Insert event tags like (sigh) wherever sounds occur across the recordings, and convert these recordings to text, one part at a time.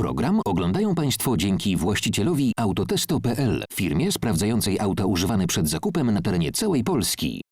Program oglądają Państwo dzięki właścicielowi Autotesto.pl, firmie sprawdzającej auta używane przed zakupem na terenie całej Polski.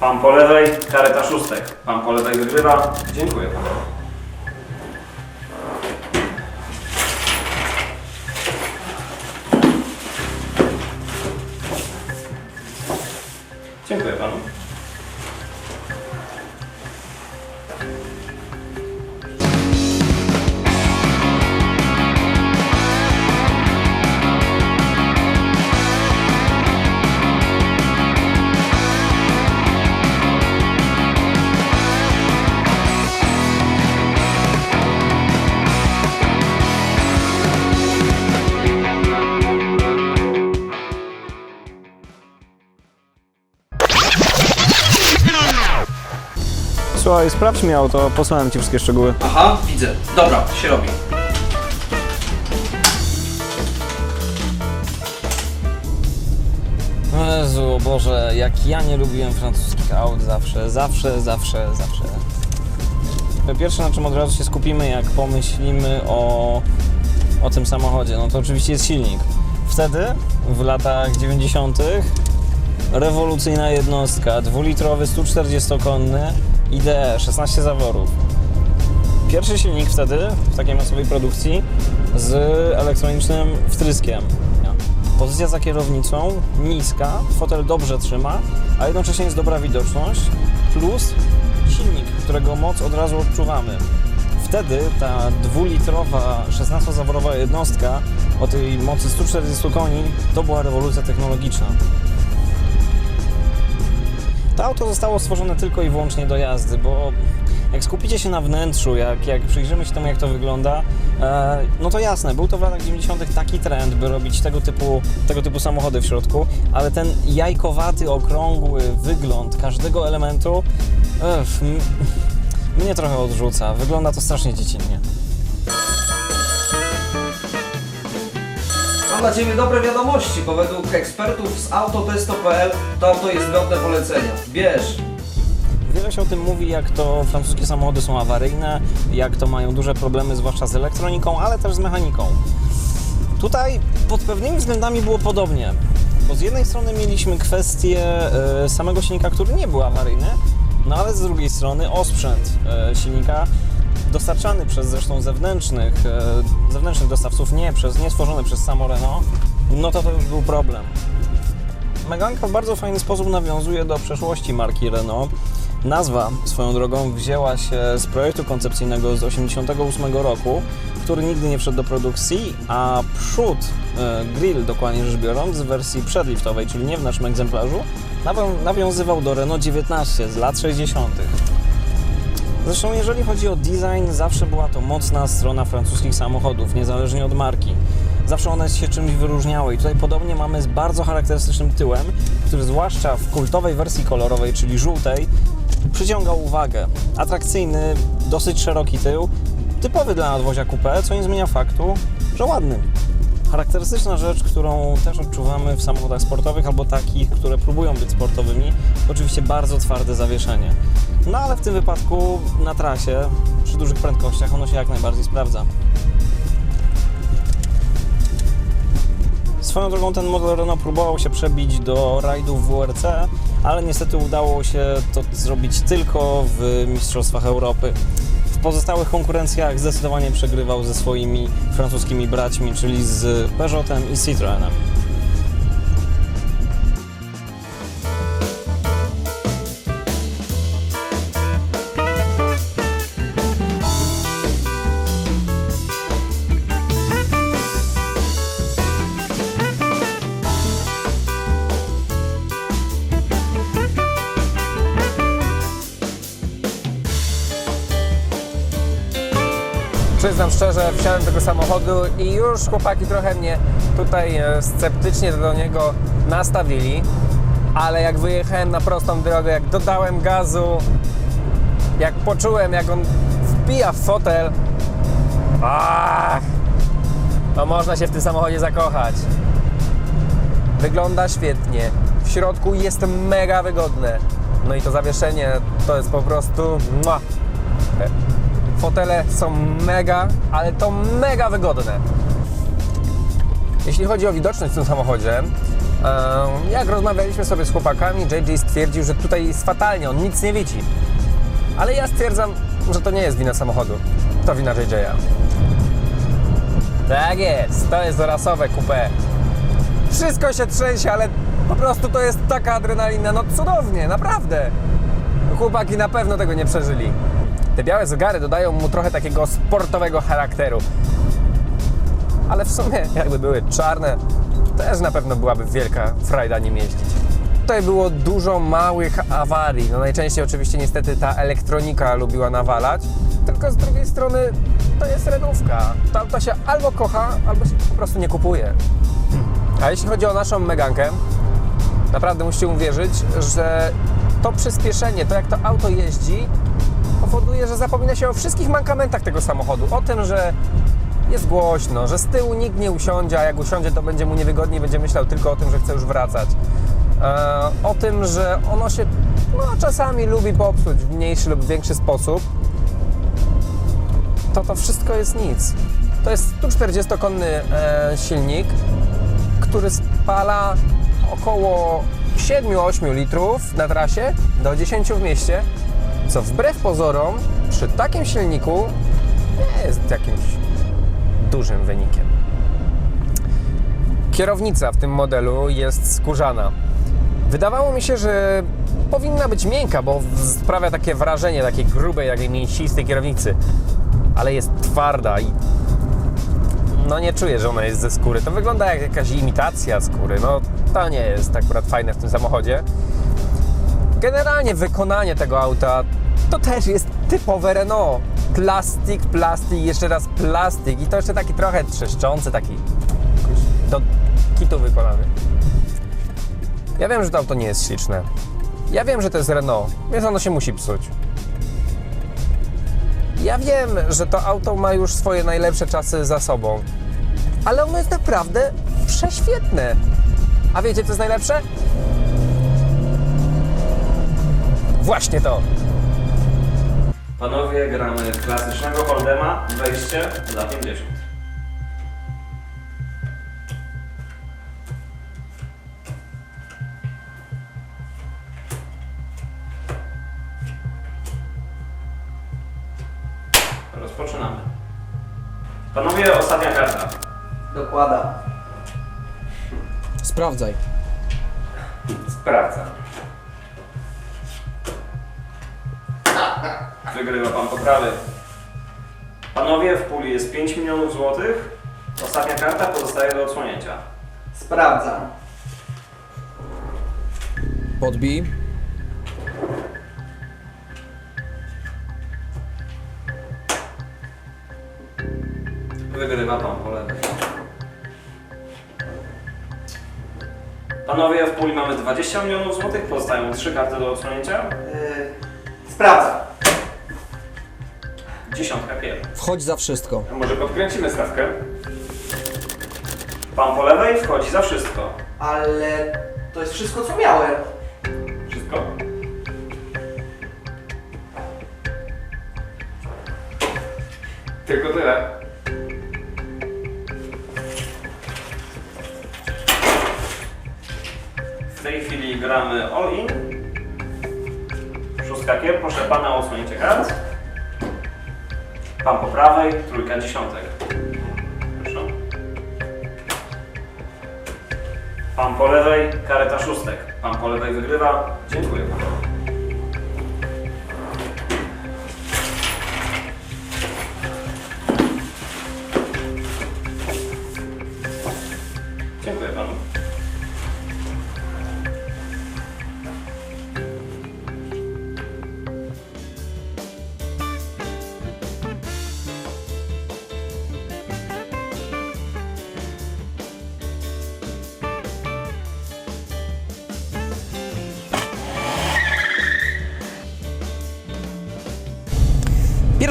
Pan po lewej, kareta szóstek. Pan po lewej wygrywa. Dziękuję panu. Dziękuję panu. Słuchaj, sprawdź mi auto, posłałem ci wszystkie szczegóły. Aha, widzę. Dobra, się robi. Jezu, o Boże, jak ja nie lubiłem francuskich aut zawsze, zawsze, zawsze, zawsze. Pierwsze, na czym od razu się skupimy, jak pomyślimy o, o tym samochodzie, no to oczywiście jest silnik. Wtedy, w latach 90., rewolucyjna jednostka, dwulitrowy, 140-konny, IDE, 16 zaworów. Pierwszy silnik wtedy, w takiej masowej produkcji, z elektronicznym wtryskiem. Pozycja za kierownicą, niska, fotel dobrze trzyma, a jednocześnie jest dobra widoczność, plus silnik, którego moc od razu odczuwamy. Wtedy ta dwulitrowa, 16-zaworowa jednostka o tej mocy 140 koni to była rewolucja technologiczna. To auto zostało stworzone tylko i wyłącznie do jazdy, bo jak skupicie się na wnętrzu, jak, jak przyjrzymy się temu, jak to wygląda, e, no to jasne, był to w latach 90. taki trend, by robić tego typu, tego typu samochody w środku, ale ten jajkowaty, okrągły wygląd każdego elementu (laughs) mnie trochę odrzuca. Wygląda to strasznie dziecinnie. Dla Ciebie dobre wiadomości, bo według ekspertów z Autotesto.pl to auto jest godne polecenia. Bierz! Wiele się o tym mówi, jak to francuskie samochody są awaryjne, jak to mają duże problemy, zwłaszcza z elektroniką, ale też z mechaniką. Tutaj pod pewnymi względami było podobnie, bo z jednej strony mieliśmy kwestię e, samego silnika, który nie był awaryjny, no ale z drugiej strony osprzęt e, silnika dostarczany przez zresztą zewnętrznych, e, zewnętrznych dostawców, nie, przez, nie stworzony przez samo Renault, no to to już był problem. Meganka w bardzo fajny sposób nawiązuje do przeszłości marki Renault. Nazwa swoją drogą wzięła się z projektu koncepcyjnego z 1988 roku, który nigdy nie wszedł do produkcji, a przód, e, grill dokładnie rzecz biorąc, w wersji przedliftowej, czyli nie w naszym egzemplarzu, nawią- nawiązywał do Renault 19 z lat 60. Zresztą jeżeli chodzi o design, zawsze była to mocna strona francuskich samochodów, niezależnie od marki. Zawsze one się czymś wyróżniały i tutaj podobnie mamy z bardzo charakterystycznym tyłem, który zwłaszcza w kultowej wersji kolorowej, czyli żółtej, przyciągał uwagę. Atrakcyjny, dosyć szeroki tył, typowy dla nadwozia coupé, co nie zmienia faktu, że ładny. Charakterystyczna rzecz, którą też odczuwamy w samochodach sportowych albo takich, które próbują być sportowymi, to oczywiście bardzo twarde zawieszenie. No ale w tym wypadku na trasie, przy dużych prędkościach, ono się jak najbardziej sprawdza. Swoją drogą ten model Renault próbował się przebić do rajdów WRC, ale niestety udało się to zrobić tylko w Mistrzostwach Europy. Pozostałych konkurencjach zdecydowanie przegrywał ze swoimi francuskimi braćmi, czyli z Peugeotem i Citroenem. Przyznam szczerze, wsiadłem do tego samochodu i już chłopaki trochę mnie tutaj e, sceptycznie do niego nastawili, ale jak wyjechałem na prostą drogę, jak dodałem gazu, jak poczułem, jak on wpija w fotel, ach, to można się w tym samochodzie zakochać. Wygląda świetnie, w środku jest mega wygodne, no i to zawieszenie to jest po prostu... Fotele są mega, ale to mega wygodne. Jeśli chodzi o widoczność w tym samochodzie, jak rozmawialiśmy sobie z chłopakami, JJ stwierdził, że tutaj jest fatalnie, on nic nie widzi. Ale ja stwierdzam, że to nie jest wina samochodu, to wina JJ'a. Tak jest, to jest rasowe coupé. Wszystko się trzęsie, ale po prostu to jest taka adrenalina, no cudownie, naprawdę. Chłopaki na pewno tego nie przeżyli. Te białe zegary dodają mu trochę takiego sportowego charakteru. Ale w sumie, jakby były czarne, też na pewno byłaby wielka frajda nim jeździć. Tutaj było dużo małych awarii. No najczęściej oczywiście niestety ta elektronika lubiła nawalać, tylko z drugiej strony to jest renówka. To auto się albo kocha, albo się po prostu nie kupuje. A jeśli chodzi o naszą Megankę, naprawdę musicie uwierzyć, że to przyspieszenie, to jak to auto jeździ, powoduje, że zapomina się o wszystkich mankamentach tego samochodu. O tym, że jest głośno, że z tyłu nikt nie usiądzie, a jak usiądzie, to będzie mu niewygodnie, będzie myślał tylko o tym, że chce już wracać. E, o tym, że ono się no, czasami lubi popsuć w mniejszy lub większy sposób, to to wszystko jest nic. To jest 140-konny e, silnik, który spala około 7-8 litrów na trasie do 10 w mieście, co wbrew pozorom przy takim silniku nie jest jakimś dużym wynikiem. Kierownica w tym modelu jest skórzana. Wydawało mi się, że powinna być miękka, bo sprawia takie wrażenie takiej grubej, takiej mięsistej kierownicy, ale jest twarda i no nie czuję, że ona jest ze skóry. To wygląda jak jakaś imitacja skóry. No to nie jest akurat fajne w tym samochodzie. Generalnie wykonanie tego auta to też jest typowe Renault. Plastik, plastik, jeszcze raz plastik i to jeszcze taki trochę trzeszczący, taki do kitu wykonany. Ja wiem, że to auto nie jest śliczne. Ja wiem, że to jest Renault, więc ono się musi psuć. Ja wiem, że to auto ma już swoje najlepsze czasy za sobą, ale ono jest naprawdę prześwietne. A wiecie, co jest najlepsze? Właśnie to. Panowie, gramy klasycznego Holdema, wejście za 50. Rozpoczynamy. Panowie, ostatnia karta. Dokłada. Sprawdzaj. Sprawdzam. Wygrywa pan poprawy. Panowie, w puli jest 5 milionów złotych. Ostatnia karta pozostaje do odsłonięcia. Sprawdzam. Podbij. Wygrywa pan po lewej. Panowie, w puli mamy 20 milionów złotych. Pozostają 3 karty do odsłonięcia. Yy, sprawdzam. Dziesiątka pier. Wchodź za wszystko. Może podkręcimy stawkę? Pan po lewej wchodzi za wszystko. Ale to jest wszystko, co miałem. Wszystko? Tylko tyle. W tej chwili gramy all in. Szóstka kier, proszę pana o osłonięcie kart. Pan po prawej, trójka dziesiątek. Proszę. Pan po lewej, kareta szóstek. Pan po lewej wygrywa. Dziękuję panu. Dziękuję panu.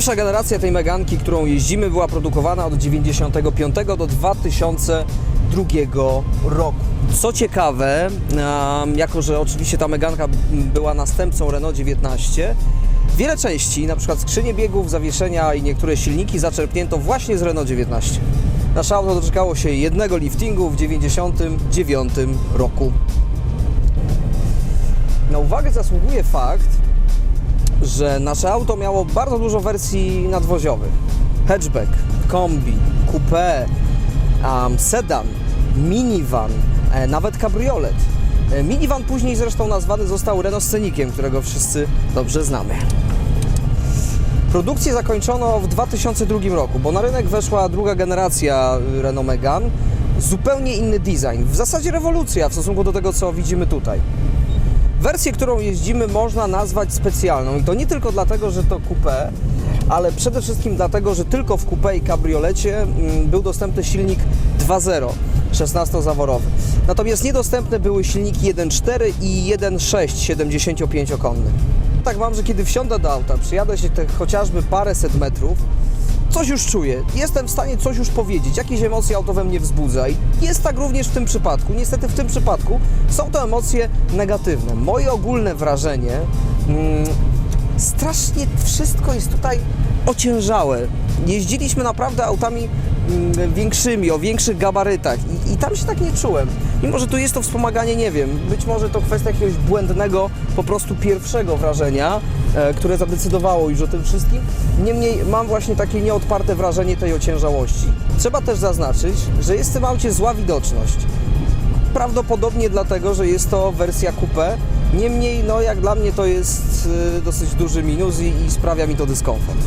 Pierwsza generacja tej Meganki, którą jeździmy, była produkowana od 95 do 2002 roku. Co ciekawe, jako że oczywiście ta Meganka była następcą Renault 19, Wiele części, np. skrzynie biegów, zawieszenia i niektóre silniki zaczerpnięto właśnie z Renault 19. Nasze auto doczekało się jednego liftingu w 1999 roku. Na uwagę zasługuje fakt, że nasze auto miało bardzo dużo wersji nadwoziowych. Hatchback, kombi, coupé, um, sedan, minivan, e, nawet kabriolet. E, Minivan później zresztą nazwany został Renault Scenikiem, którego wszyscy dobrze znamy. Produkcję zakończono w 2002 roku, bo na rynek weszła druga generacja y, Renault Megane. Zupełnie inny design, w zasadzie rewolucja w stosunku do tego, co widzimy tutaj. Wersję, którą jeździmy, można nazwać specjalną i to nie tylko dlatego, że to coupé, ale przede wszystkim dlatego, że tylko w coupé i kabriolecie mm, był dostępny silnik 2.0, 16-zaworowy. Natomiast niedostępne były silniki 1.4 i 1.6, 75-konny. Tak mam, że kiedy wsiądę do auta, przyjadę się te chociażby paręset metrów, coś już czuję, jestem w stanie coś już powiedzieć, jakieś emocje auto we mnie wzbudza i jest tak również w tym przypadku. Niestety w tym przypadku są to emocje negatywne. Moje ogólne wrażenie, mm, strasznie wszystko jest tutaj ociężałe. Jeździliśmy naprawdę autami mm, większymi, o większych gabarytach i, i tam się tak nie czułem. Mimo, że tu jest to wspomaganie, nie wiem, być może to kwestia jakiegoś błędnego, po prostu pierwszego wrażenia, e, które zadecydowało już o tym wszystkim. Niemniej mam właśnie takie nieodparte wrażenie tej ociężałości. Trzeba też zaznaczyć, że jest w tym aucie zła widoczność. Prawdopodobnie dlatego, że jest to wersja coupé. Niemniej, no jak dla mnie to jest y, dosyć duży minus i, i sprawia mi to dyskomfort.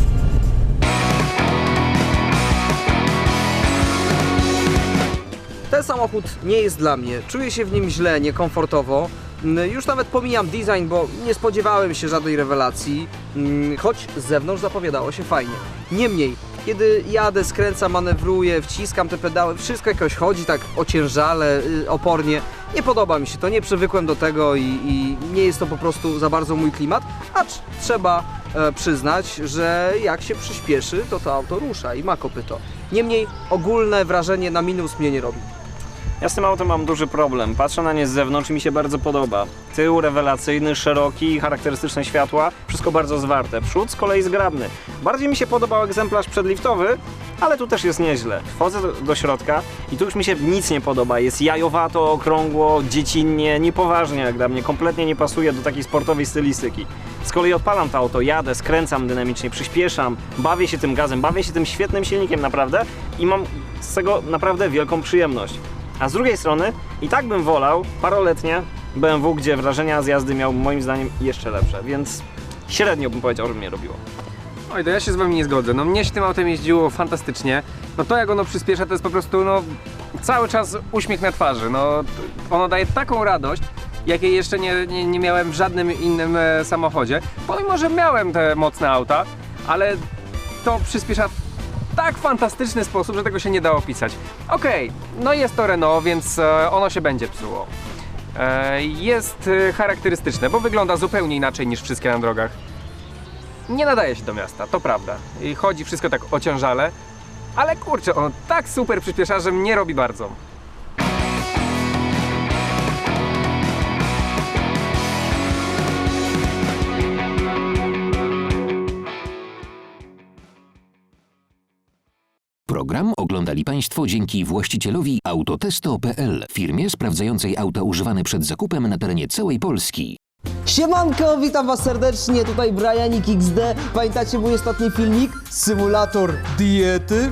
Ten samochód nie jest dla mnie. Czuję się w nim źle, niekomfortowo. Mm, Już nawet pomijam design, bo nie spodziewałem się żadnej rewelacji, mm, choć z zewnątrz zapowiadało się fajnie. Niemniej, kiedy jadę, skręcam, manewruję, wciskam te pedały, wszystko jakoś chodzi tak ociężale, y, opornie. Nie podoba mi się to, nie przywykłem do tego i, i nie jest to po prostu za bardzo mój klimat, acz trzeba e, przyznać, że jak się przyspieszy, to to auto rusza i ma kopyto. Niemniej ogólne wrażenie na minus mnie nie robi. Ja z tym autem mam duży problem. Patrzę na nie z zewnątrz i mi się bardzo podoba. Tył rewelacyjny, szeroki, charakterystyczne światła, wszystko bardzo zwarte. Przód z kolei zgrabny. Bardziej mi się podobał egzemplarz przedliftowy, ale tu też jest nieźle. Wchodzę do, środka i tu już mi się nic nie podoba. Jest jajowato, okrągło, dziecinnie, niepoważnie jak dla mnie. Kompletnie nie pasuje do takiej sportowej stylistyki. Z kolei odpalam to auto, jadę, skręcam dynamicznie, przyspieszam, bawię się tym gazem, bawię się tym świetnym silnikiem naprawdę i mam z tego naprawdę wielką przyjemność. A z drugiej strony i tak bym wolał paroletnie BMW, gdzie wrażenia z jazdy miał moim zdaniem jeszcze lepsze, więc średnio bym powiedział, że mnie robiło. Oj, to ja się z wami nie zgodzę. No mnie się tym autem jeździło fantastycznie. No to jak ono przyspiesza, to jest po prostu no cały czas uśmiech na twarzy. No ono daje taką radość, jakiej jeszcze nie, nie, nie miałem w żadnym innym e, samochodzie. Pomimo, że miałem te mocne auta, ale to przyspiesza tak fantastyczny sposób, że tego się nie da opisać. Okej, no jest to Renault, więc e, ono się będzie psuło. E, jest e, charakterystyczne, bo wygląda zupełnie inaczej niż wszystkie na drogach nie nadaje się do miasta, to prawda. I chodzi wszystko tak ociężale, ale kurczę, on tak super przyspiesza, że mnie robi bardzo. Program oglądali Państwo dzięki właścicielowi Autotesto.pl, firmie sprawdzającej auta używane przed zakupem na terenie całej Polski. Siemanko, witam Was serdecznie, tutaj Brianik XD. Pamiętacie mój ostatni filmik? Symulator diety.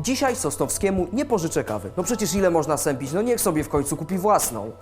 Dzisiaj Sosnowskiemu nie pożyczę kawy. No przecież ile można sępić, no niech sobie w końcu kupi własną.